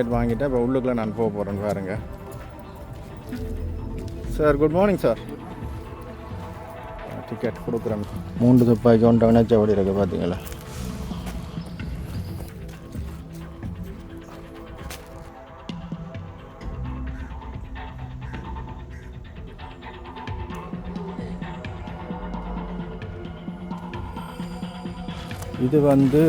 Ticket வாங்கிட்டு இப்போ உள்ளுக்குள்ளே நான் போக போகிறேன் பாருங்க. Sir good morning sir ticket கொடுக்குறேன். மூன்று துப்பாக்கி ஒன்று இணைச்சபடி இருக்கு பார்த்தீங்களா இது வந்து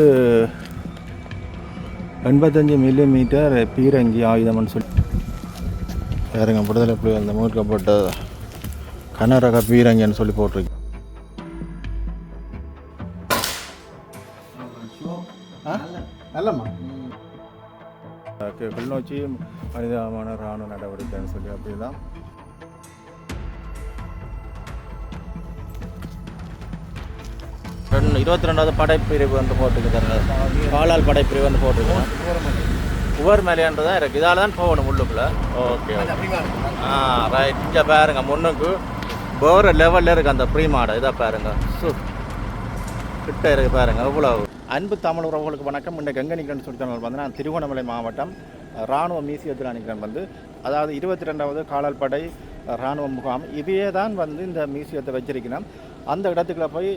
எண்பத்தஞ்சு மில்லி மீட்டர் பீரங்கி ஆயுதம்னு சொல்லி. யாருங்க விடுதலை புலி அந்த மீட்கப்பட்ட கனரக பீரங்கின்னு சொல்லி போட்டிருக்கு. நல்லம்மா. கிளிநொச்சி மனிதமான இராணுவ நடவடிக்கைன்னு சொல்லி அப்படிதான். ரெண்டு இருபத்தி ரெண்டாவது படைப்பிரிவு வந்து போட்டுருக்குது காலால் படைப்பிரிவு வந்து போட்டுருக்கோம் உவர் மேலேன்றதான் இருக்குது இதால் தான் போகணும் உள்ளுக்குள்ளே. ஓகே ஆ ரைட் இங்கே பாருங்க முன்னுக்கு போகிற லெவலில் இருக்குது அந்த ப்ரீ மாடை இதை பாருங்கள் சு. கிட்ட இருக்குது பாருங்கள் எவ்வளோ அன்பு தமிழ் உறவுகளுக்கு வணக்கம். இன்றைக்கு எங்கே நிற்கிறேன்னு சொல்லி வந்து நான் திருவண்ணாமலை மாவட்டம் இராணுவ மியூசியத்தில் நிற்கிறேன் வந்து அதாவது இருபத்தி ரெண்டாவது காலால் படை இராணுவ முகாம். இதையே தான் வந்து இந்த மியூசியத்தை வச்சிருக்கிறோம் அந்த இடத்துக்குள்ள போய்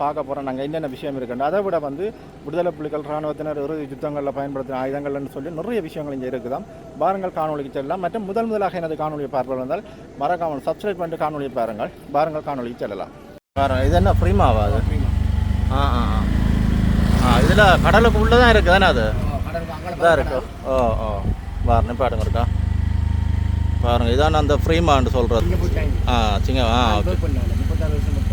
பார்க்க போகிறோம் நாங்கள் என்னென்ன விஷயம் இருக்குன்னு. அதை விட வந்து விடுதலை புலிகள் இராணுவத்தினர் இறுதி யுத்தங்களில் பயன்படுத்தின ஆயுதங்கள்னு சொல்லி நிறைய விஷயங்கள் இங்கே இருக்குதாம் பாருங்கள் காணொலிக்கு செல்லலாம். மற்றும் முதல் முதலாக எனது காணொலியை பார்ப்பது வந்தால் மறக்காமல் சப்ஸ்கிரைப் பண்ணிட்டு காணொலியை பாருங்கள். பாருங்கள் காணொலிக்கு செல்லலாம். பாருங்க இது என்ன ஃப்ரீமாவா அது? ஆ ஆ ஆ. ஆ இதில் கடலுக்கு உள்ளே தான் இருக்குது தானே அது இதாக இருக்கு. ஓ ஓ. பாருங்க பாருங்க இருக்கா? பாருங்க இதான் அந்த ஃப்ரீமான்னு சொல்கிறது ஆ சிங்க ஆ ஓகே.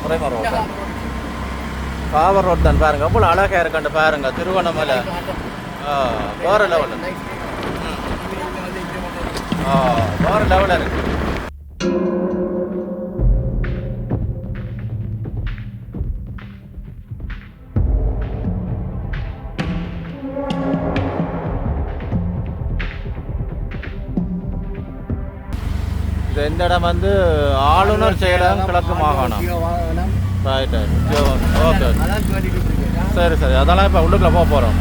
என்ன துறைமுக ரோடு. பாவர் ரோட் தான் பாருங்க. எவ்வளோ அழகா இருக்கண்டு பாருங்க. திருவண்ணாமலை. வேற லெவல் ஆ வேற லெவலில் இருக்கு. இந்த இடம் வந்து ஆளுநர் செயலகம் கிழக்கு மாகாணம். ரைட் ஓகே சரி சரி. அதெல்லாம் இப்போ உள்ளுக்குள்ள போக போகிறோம்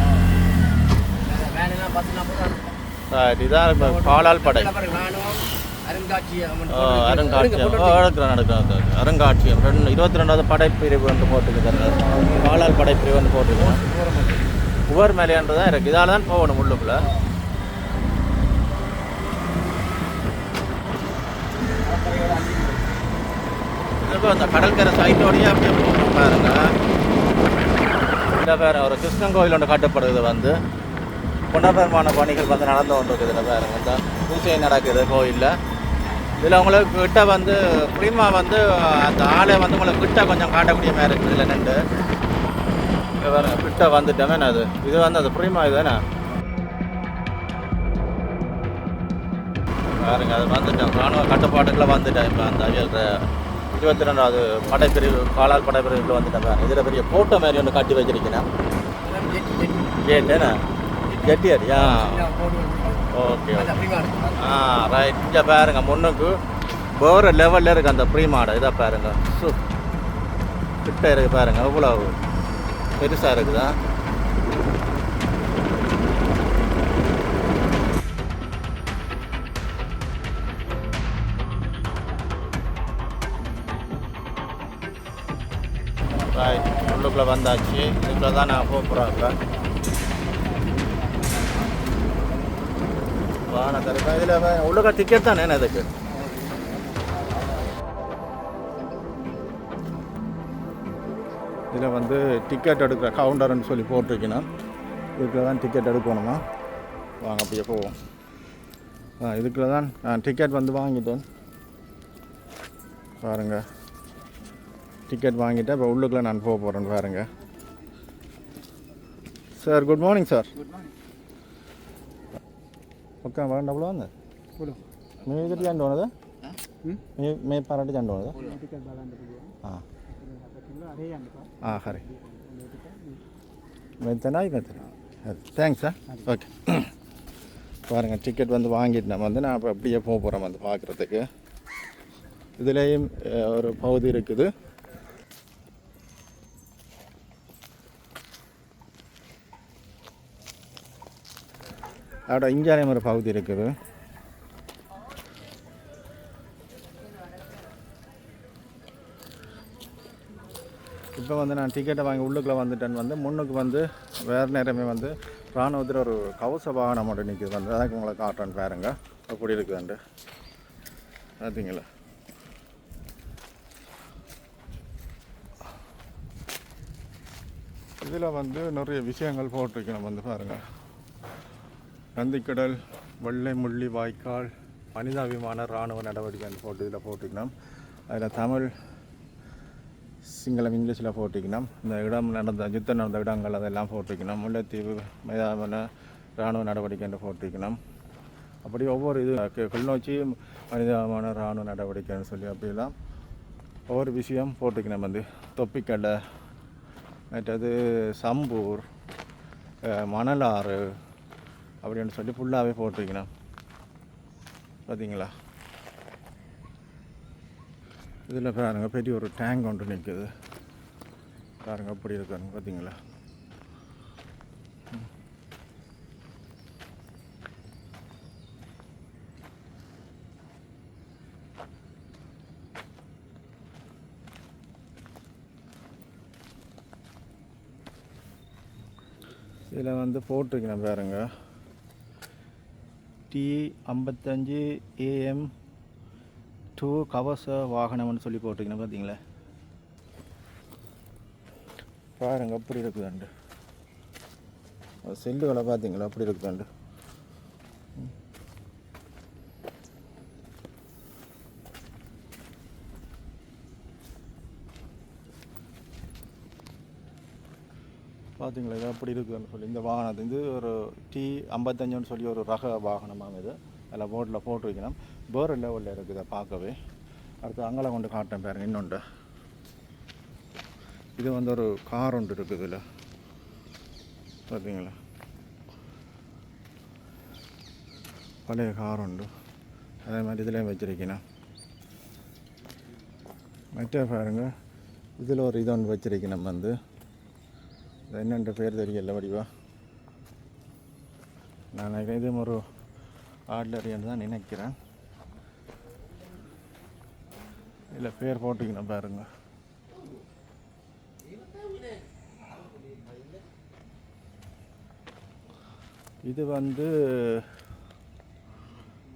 ரைட் இதான் இப்போ பாலால் படை. அருங்காட்சியம். ஓ அருங்காட்சியம். ரெண்டு இருபத்தி ரெண்டாவது படைப்பிரிவு வந்து போட்டுருக்குது பாலால் படைப்பிரிவு வந்து போட்டுருக்கோம் உவர் மேலேன்றதான் இருக்குது இதால் தான் போகணும் உள்ளுக்குள்ள. இப்போ அந்த கடற்கரை சைட்டோடையே அப்படியே போகணும் பாருங்க. இந்த பேர் ஒரு கிருஷ்ணன் கோயில் ஒன்று கட்டப்படுது வந்து. புனர்நிர்மாண பணிகள் வந்து நடந்து கொண்டிருக்குது இதில் பாருங்க. இந்த பூஜை நடக்குது கோயிலில். இதில் உங்களுக்கு கிட்ட வந்து புரிமா வந்து அந்த ஆளை வந்து உங்களுக்கு கிட்ட கொஞ்சம் காட்டக்கூடிய மாதிரி இருக்குது. இதில் நின்று. வேறு கிட்ட வந்துட்டேன் அது. இது வந்து அது புரிமா இதுதானே பாருங்க அது வந்துட்டேன் ராணுவ கட்டுப்பாட்டுக்குள்ளே வந்துட்டேன் இப்போ அந்த அவியல் இருபத்தி ரெண்டாவது படைப்பிரிவு காலால் படைப்பிரிவுக்குள்ள வந்துட்டேன் இதில் பெரிய போட்டோ மாதிரி ஒன்று கட்டி வச்சிருக்கேன் கேட்டேண்ணா ஜெட்டி அடியா ஓகே ஆ. ரைட் இங்கே பாருங்க முன்னுக்கு வேறு லெவலில் இருக்குது அந்த ப்ரீ மாடை இதை பாருங்க. சு கிட்ட இருக்குது பாருங்க எவ்வளோ பெருசாக இருக்குதா? ரைட் உள்ளுக்குள்ளே வந்தாச்சு. இதுக்குள்ளே தான் நான் போக இப்போ வான தருப்பா இதில் உள்ளுக்க டிக்கெட் தானே என்ன இதுக்கு? இதில் வந்து டிக்கெட் எடுக்கிற கவுண்டர்னு சொல்லி போட்டிருக்கணும் இதுக்குள்ள தான் டிக்கெட் எடுக்கணுமா வாங்க அப்படியே போவோம். ஆ இதுக்குள்ள தான் நான் டிக்கெட் வந்து வாங்கிட்டேன். பாருங்கள் டிக்கெட் வாங்கிட்டேன் இப்போ உள்ளுக்குள்ளே நான் போக போகிறேன் பாருங்கள் சார் குட் மார்னிங் சார் ఒక్క వన్ డబ్బులు ఉంది మీ దగ్గర மே மே? మీ మీ పరంటే చండి ఉన్నదా హరే மெத்தனா மெத்தனா தேங்க்ஸ் சார். ஓகே பாருங்கள் டிக்கெட் வந்து வாங்கிட்டு வாங்கிட்டேன் வந்து நான் அப்போ அப்படியே போக போகிறேன் வந்து பார்க்குறதுக்கு இதுலேயும் ஒரு பகுதி இருக்குது. அதோட இஞ்சாலையும் ஒரு பகுதி இருக்குது. இப்போ வந்து நான் டிக்கெட்டை வாங்கி உள்ளுக்குள்ளே வந்துட்டேன். வந்து முன்னுக்கு வந்து வேறு நேரமே வந்து இராணுவத்தில் ஒரு கவச வாகனம் மட்டும் நிற்கிது வந்து அதுக்கு உங்களை காட்டுறேன் பாருங்க. அப்படி இருக்குதுண்டு பார்த்தீங்களா இதில் வந்து நிறைய விஷயங்கள் போட்டிருக்கணும் வந்து பாருங்கள் நந்திக்கடல் வெள்ளை முள்ளி வாய்க்கால் மனிதாபிமான இராணுவ நடவடிக்கை போட்டு இதில் போட்டிக்கணும் அதில் தமிழ் சிங்களம் இங்கிலீஷில் போட்டிக்கணும் இந்த இடம் நடந்த யுத்தம் நடந்த இடங்கள் அதெல்லாம் போட்டிக்கணும் முல்லைத்தீவு மைதான இராணுவ நடவடிக்கைன்னு போட்டிக்கணும் அப்படி ஒவ்வொரு இது கி- கிளிநொச்சி மனிதமான இராணுவ நடவடிக்கைன்னு சொல்லி அப்படிலாம் ஒவ்வொரு விஷயம் போட்டிக்கணும் வந்து. தொப்பிக்கடை மற்றது சம்பூர் மணலாறு அப்படின்னு சொல்லி ஃபுல்லாகவே போட்டிருக்கணும் பார்த்தீங்களா இதில் பாருங்கள் பெரிய ஒரு டேங்க் ஒன்று நிற்குது பாருங்கள் அப்படி இருக்காங்க பார்த்தீங்களா இதில் வந்து போட்டிருக்கிறேன் பாருங்கள் டி ஐம்பத்தஞ்சு ஏஎம் டூ கவச வாகனம்னு சொல்லி போட்டிருக்கேன் பார்த்தீங்களா? பாருங்கள் அப்படி இருக்குதாண்டு. செல்லுகளை பார்த்தீங்களா? அப்படி இருக்குதாண்டு. பார்த்தீங்களா இது அப்படி இருக்குதுன்னு சொல்லி. இந்த வாகனத்து இது ஒரு டி ஐம்பத்தஞ்சுன்னு சொல்லி ஒரு ரக வாகனமாக இது. அதில் போர்டில் போட்டு வைக்கணும் வேறு லெவலில் இருக்குது பார்க்கவே. அடுத்து அங்கெல்லாம் கொண்டு காட்டேன் பாருங்க இன்னொன்று. இது வந்து ஒரு கார் ஒன்று இருக்குது இதில். பார்த்தீங்களா பழைய கார் உண்டு அதே மாதிரி இதுலேயும் வச்சிருக்கணும். மற்ற பாருங்க இதில் ஒரு இது ஒன்று நம்ம வந்து. என்னென்ற பேர் தெரியல வடிவா. நான் இதுவும் ஒரு ஆட்லரின்னு தான் நினைக்கிறேன். இல்லை பேர் போட்டிக்கணும் பாருங்க. இது வந்து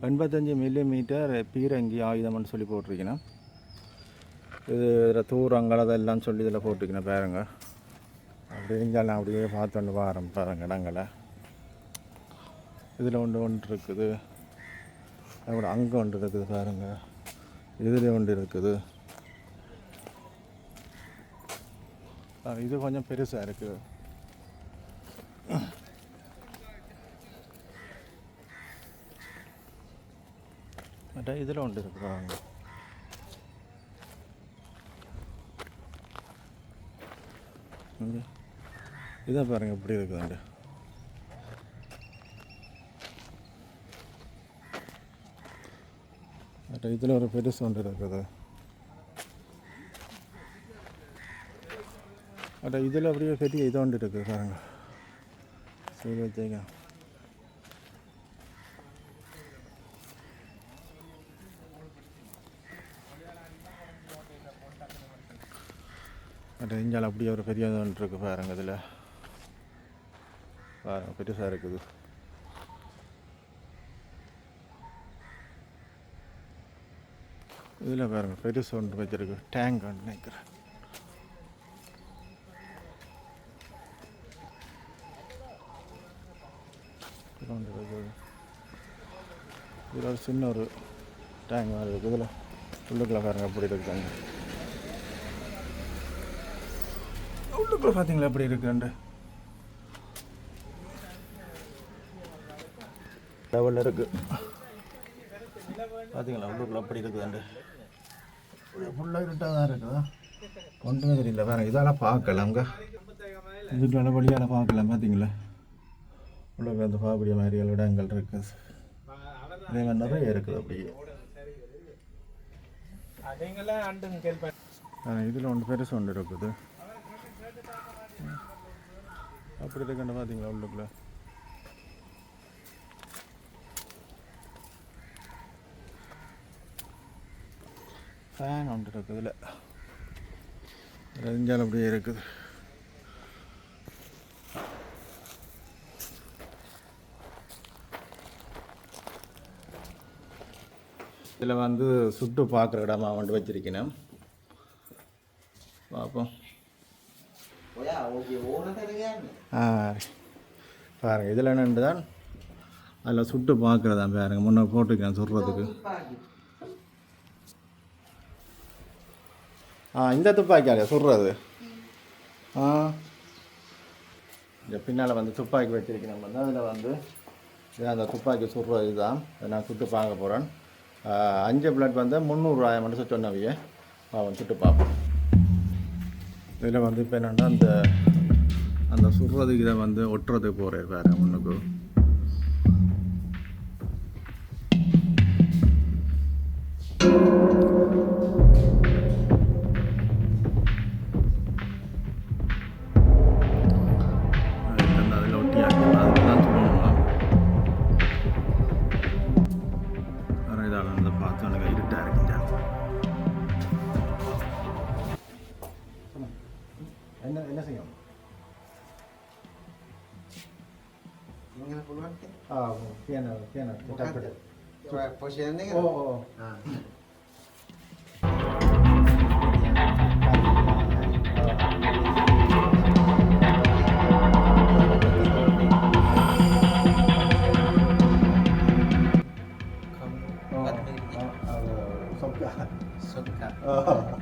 எண்பத்தஞ்சு மில்லி மீட்டர் பீரங்கி ஆயுதம்னு சொல்லி போட்டிருக்கணும். இது இதில் தூரங்கள் அதெல்லாம் சொல்லி இதில் போட்டிருக்கணும் பாருங்கள் அப்படி இருந்தாலும் அப்படியே பார்த்துட்டு வாரம் ஆரம்பிப்பேன் இடங்களை. இதில் ஒன்று ஒன்று இருக்குது. அதோட அங்கே ஒன்று இருக்குது பாருங்க. இதில் ஒன்று இருக்குது. இது கொஞ்சம் பெருசாக இருக்குது மற்ற இதில் ஒன்று இருக்குது பாருங்க. இங்க. இதை பாருங்கள் இப்படி இருக்குதுண்டு இதில் ஒரு பெருசு ஒன்று இருக்குது. மற்ற இதில் அப்படியே பெரிய இது ஒன்று இருக்குது பாருங்க. சரி வச்சுக்க மற்ற இஞ்சால் அப்படியே ஒரு பெரிய இது ஒன்று இருக்குது பாருங்க இதில். பெருசாக இருக்குது இதில் பாருங்க பெருசு ஒன்று வச்சுருக்கு டேங்க் ஒன்று நினைக்கிறேன் இதில் ஒரு சின்ன ஒரு டேங்க் மாதிரி இருக்குது இதில் உள்ளுக்குள்ள பாருங்கள் அப்படி இருக்காங்க உள்ளுக்குள்ள பார்த்தீங்களா எப்படி இருக்குண்டு லெவலில் இருக்குது பார்த்தீங்களா உள்ளூரில் அப்படி இருக்குதுண்டு ஃபுல்லாக இருட்டாக தான் இருக்குதா? ஒன்றுமே தெரியல வேறு இதெல்லாம் பார்க்கலாங்க இதுக்குள்ள வழியால் பார்க்கலாம் பார்த்தீங்களா உள்ள அந்த பார்க்கக்கூடிய மாதிரி இடங்கள் இருக்குது இதே மாதிரி நிறைய இருக்குது அப்படியே. இதில் ஒன்று பெருசு ஒன்று இருக்குது. அப்படி இருக்குன்னு பார்த்தீங்களா உள்ளுக்குள்ள? ஃபேன் ஒன்று இருக்குது இதில். ரெஞ்சால் அப்படியே இருக்குது. இதில் வந்து சுட்டு பார்க்குற இடமா வந்து வச்சிருக்கணும். பார்ப்போம். ஆ பாருங்க இதில் என்னென்று தான் அதில் சுட்டு பார்க்குறதா பாருங்க முன்ன போட்டுருக்கேன் சுடுறதுக்கு. ஆ இந்த துப்பாக்கியாலையா சுடுறது ஆ. இந்த பின்னால் வந்து துப்பாக்கி வச்சிருக்கணும் வந்து அதில் வந்து இது அந்த துப்பாக்கி சுடுறது இதுதான். நான் சுட்டு பார்க்க போகிறேன் அஞ்சு பிளட் வந்து முந்நூறுரூவாயம் மட்டும் சொன்னவிய. அவன் சுட்டு பார்ப்போம். இதில் வந்து இப்போ என்னென்னா அந்த அந்த சுடுறதுக்கு இதை வந்து ஒட்டுறதுக்கு போகிறேன் வேறு முன்னுக்கு. 아, 뭐, 걔는, 걔는 부탁드려. 좋아요. 보시는 얘기. 어, 어. 아. 어, 어, 어, 속가. 속가. 어.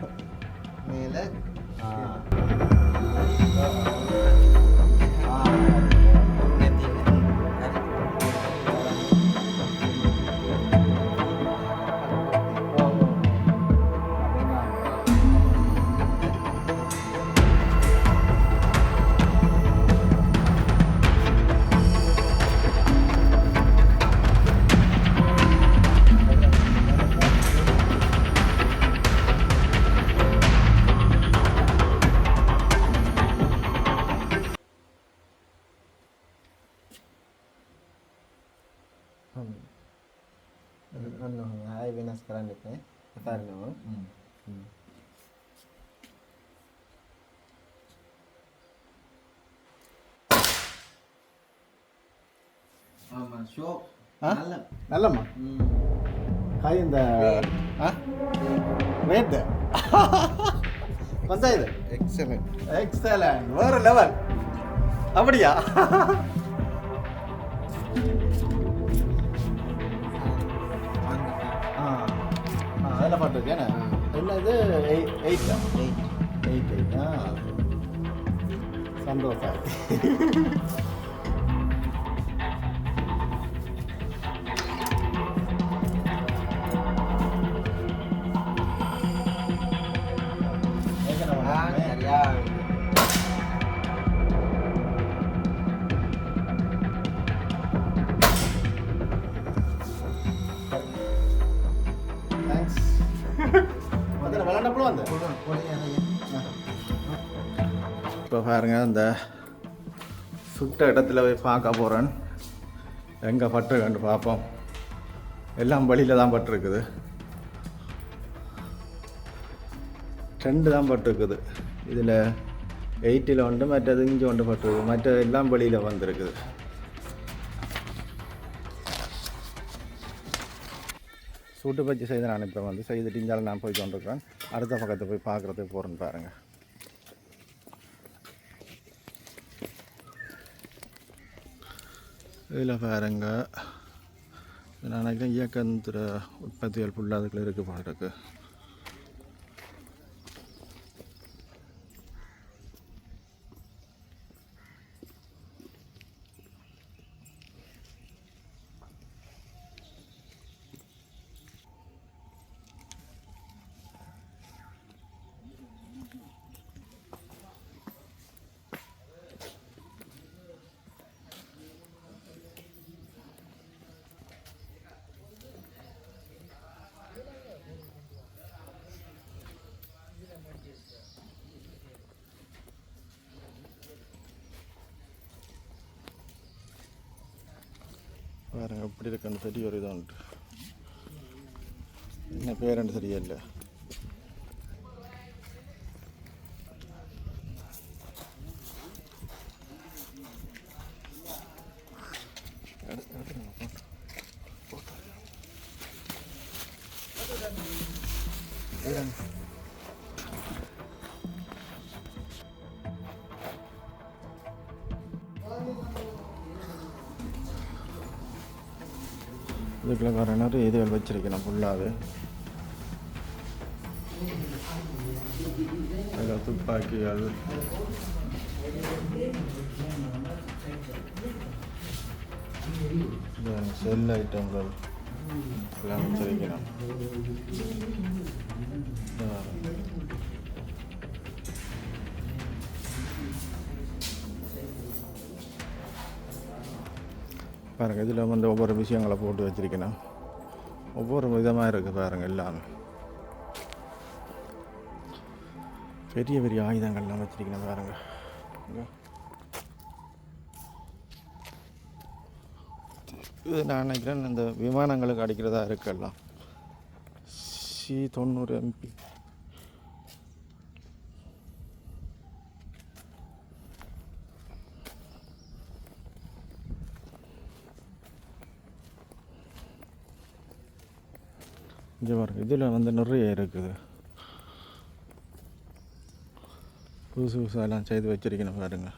நல்லம்மா. ம். கை இந்த ஆ? ரேட்டு வந்தா இது. எக்ஸலென்ட் எக்ஸலண்ட் வேற லெவல் அப்படியா? ஆ. ஆ அதில் போட்டிருக்கேன் என்ன? இது எயிட் எயிட்டா எயிட் எயிட் ஆ. சந்தோஷம். பாருங்கள் இந்த சுட்ட இடத்துல போய் பார்க்க போகிறேன் எங்கே பட்டிருக்கேன்னு பார்ப்போம். எல்லாம் வழியில் தான் பட்டிருக்குது. ரெண்டு தான் பட்டிருக்குது. இதில் எயிட்டில் ஒன்று மற்றது இஞ்சி ஒன்று பட்டிருக்கு மற்ற எல்லாம் வழியில் வந்திருக்குது. சூட்டு பச்சை செய்து நான் இப்போ வந்து செய்துட்டு இஞ்சாலும் நான் போய் கொண்டிருக்கிறேன். அடுத்த பக்கத்தை போய் பார்க்குறதுக்கு போகிறேன்னு பாருங்கள் இதில் பாருங்க. நான் நினைக்கிறேன் இயக்கந்திர உற்பத்திகள் ஃபுல்லாக அதுக்குள்ளே இருக்குது போல பாருங்கள் எப்படி இருக்கு அந்த செடி ஒரு இதான்ட்டு. என்ன பேருன்னு சரியா இல்லை. இதுக்குள்ள வேறு இதுகள் வச்சுருக்கணும் ஃபுல்லாகவே அதில் துப்பாக்கிகள் செல் ஐட்டங்கள் எல்லாம் வச்சிருக்கணும். பாருங்கள் இதில் வந்து ஒவ்வொரு விஷயங்களை போட்டு வச்சிருக்கணும். ஒவ்வொரு விதமாக இருக்குது பாருங்கள் எல்லாமே. பெரிய பெரிய ஆயுதங்கள்லாம் வச்சுருக்கணும் பாருங்கள் இது நான் நினைக்கிறேன் இந்த விமானங்களுக்கு அடிக்கிறதா இருக்கலாம் சி தொண்ணூறு எம்பி இங்கே பாருங்க இதில் வந்து நிறைய இருக்குது. புதுசு புதுசாக செய்து வச்சுருக்கணும் பாருங்க.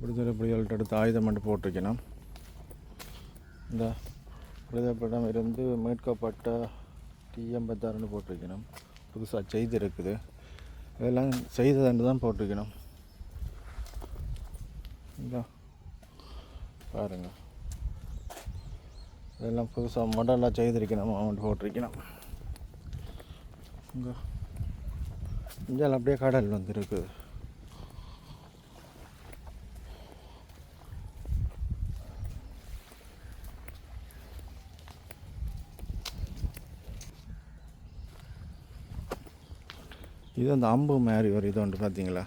விடுதலை புலிகள்கிட்ட அடுத்து ஆயுதம் மட்டும் போட்டிருக்கணும். இந்த விடுதலைப்படம் இருந்து மீட்கப்பட்ட டிஎம்பத்தாறுன்னு போட்டிருக்கணும். புதுசாக செய்தி இருக்குது. இதெல்லாம் செய்ததுன்னு தான் போட்டிருக்கணும். இந்த பாருங்க. இதெல்லாம் புதுசாக மாடலாக செய்திருக்கணும் அமௌண்ட் போட்டிருக்கணும். இங்கே இங்கே அப்படியே கடல் வந்து இது அந்த அம்பு மாதிரி ஒரு இது உண்டு பார்த்தீங்களா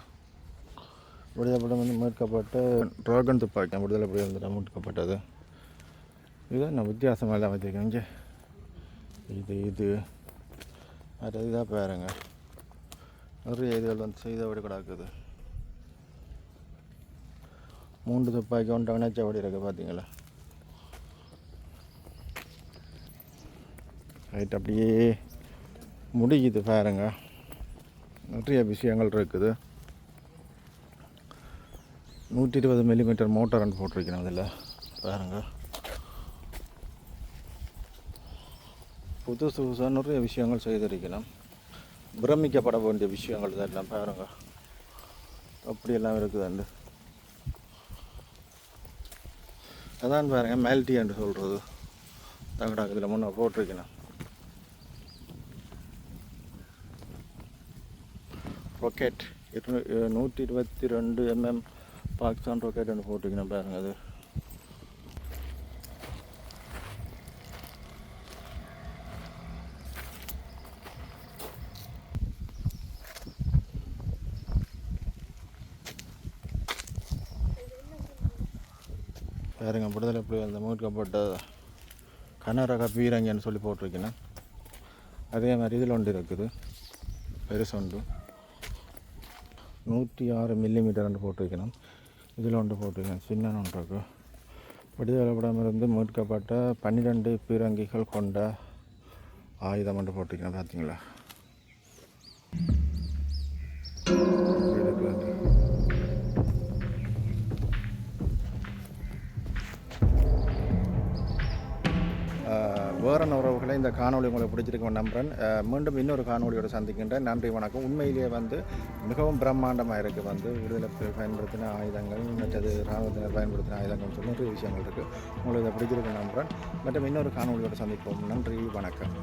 விடுதலைப்படம் வந்து மீட்கப்பட்ட ட்ராகன் துப்பாக்கி விடுதலை புலி வந்து மீட்கப்பட்டது. இது நான் வித்தியாசமாக தான் வச்சுருக்கேன் இங்கே இது இது. அது இதாக பாருங்க. நிறைய இதுகள் வந்து செய்த விட கிடக்குது. மூன்று துப்பாக்கி ஒன்று இணைச்சபடி இருக்குது பார்த்தீங்களா ரைட் அப்படியே முடியுது பாருங்கள் நிறைய விஷயங்கள் இருக்குது. நூற்றி இருபது மில்லிமீட்டர் மோட்டார் போட்டிருக்கணும் அதில் பாருங்க. புதுசு புதுசாக நிறைய விஷயங்கள் செய்திருக்கணும் பிரமிக்கப்பட வேண்டிய விஷயங்கள் இதெல்லாம் பாருங்க. அப்படியெல்லாம் இருக்குதுண்டு. அதான் பாருங்க மேல்டி என்று சொல்கிறது தங்கடா இதில் முன்னே போட்டிருக்கணும் ராக்கெட் இரு நூற்றி இருபத்தி ரெண்டு எம்எம் mm பாகிஸ்தான் ராக்கெட் ஒன்று போட்டிருக்கணும் பாருங்கள் அது. பாருங்க விடுதலை புலி அந்த மீட்கப்பட்ட கனரக பீரங்கன்னு சொல்லி போட்டிருக்கேன். அதே மாதிரி இதில் ஒன்று இருக்குது. பெருசு ஒன்று. நூற்றி ஆறு மில்லிமீட்டர் ஒன்று போட்டிருக்கணும் இதில் ஒன்று போட்டிருக்கேன் சின்ன ஒன்று இருக்கு. விடுதலைப்படமிருந்து மீட்கப்பட்ட பன்னிரெண்டு பீரங்கிகள் கொண்ட ஆயுதம் ஒன்று போட்டிருக்கேன் பார்த்தீங்களா? வேறன உறவுகளை இந்த காணொளி உங்களுக்கு பிடிச்சிருக்கும் நம்புறேன். மீண்டும் இன்னொரு காணொலியோடு சந்திக்கின்றேன் நன்றி வணக்கம். உண்மையிலேயே வந்து மிகவும் பிரம்மாண்டமாக இருக்குது வந்து விடுதலை பயன்படுத்தின ஆயுதங்கள் மற்றது இராணுவத்தினர் பயன்படுத்தின ஆயுதங்கள் சொல்லி நிறைய விஷயங்கள் இருக்குது உங்களுக்கு இதை பிடிச்சிருக்கும் நம்புறேன். மற்றும் இன்னொரு காணொலியோடு சந்திப்போம். நன்றி வணக்கம்.